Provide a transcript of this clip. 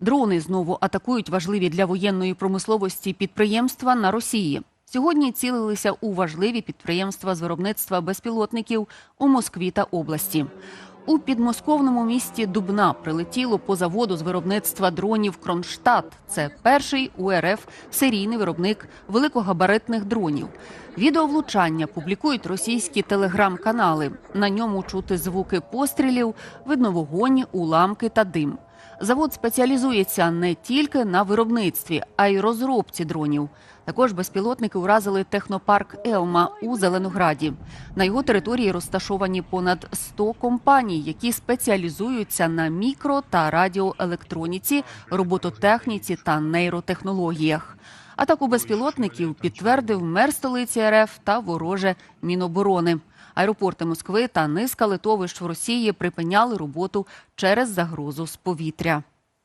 Дрони знову атакують важливі для воєнної промисловості підприємства на Росії. Сьогодні цілилися у важливі підприємства з виробництва безпілотників у Москві та області. У підмосковному місті Дубна прилетіло по заводу з виробництва дронів Кронштадт. Це перший у РФ серійний виробник великогабаритних дронів. Відео влучання публікують російські телеграм-канали. На ньому чути звуки пострілів, видно вогонь, уламки та дим. Завод спеціалізується не тільки на виробництві, а й розробці дронів. Також безпілотники уразили технопарк Елма у Зеленограді. На його території розташовані понад 100 компаній, які спеціалізуються на мікро та радіоелектроніці, робототехніці та нейротехнологіях. Атаку безпілотників підтвердив мер столиці РФ та вороже Міноборони. Аеропорти Москви та низка литовищ в Росії припиняли роботу через загрозу з повітря.